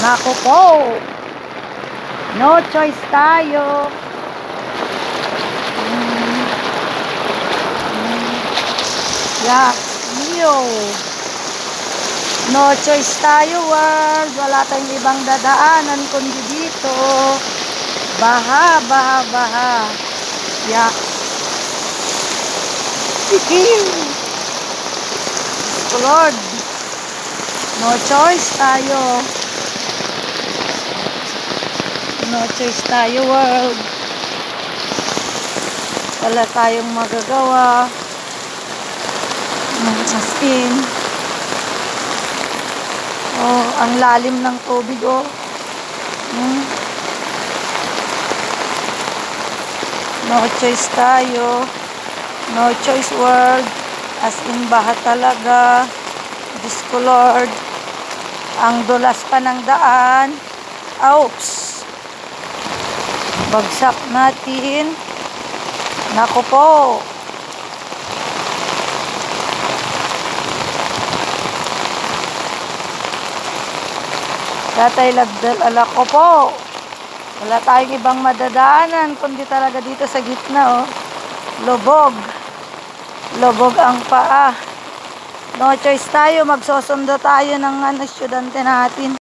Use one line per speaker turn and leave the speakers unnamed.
Nako po. No choice tayo. Mm. Mm. Mio. No choice tayo, world. Wala tayong ibang dadaanan kundi dito. Baha, baha, baha. Yak. Lord. No choice tayo. No choice tayo, world. Wala tayong magagawa. As in. Oh, ang lalim ng tubig, oh. Hmm. No choice tayo. No choice, world. As in, baha talaga. Diyos ko, Lord. Ang dulas pa ng daan. Oops. Bagsak natin. Nako po. Tatay lagdal ala ko po. Wala tayong ibang madadaanan kundi talaga dito sa gitna oh. Lubog. Lubog ang paa. No choice tayo, magsosundo tayo ng ano, estudyante natin.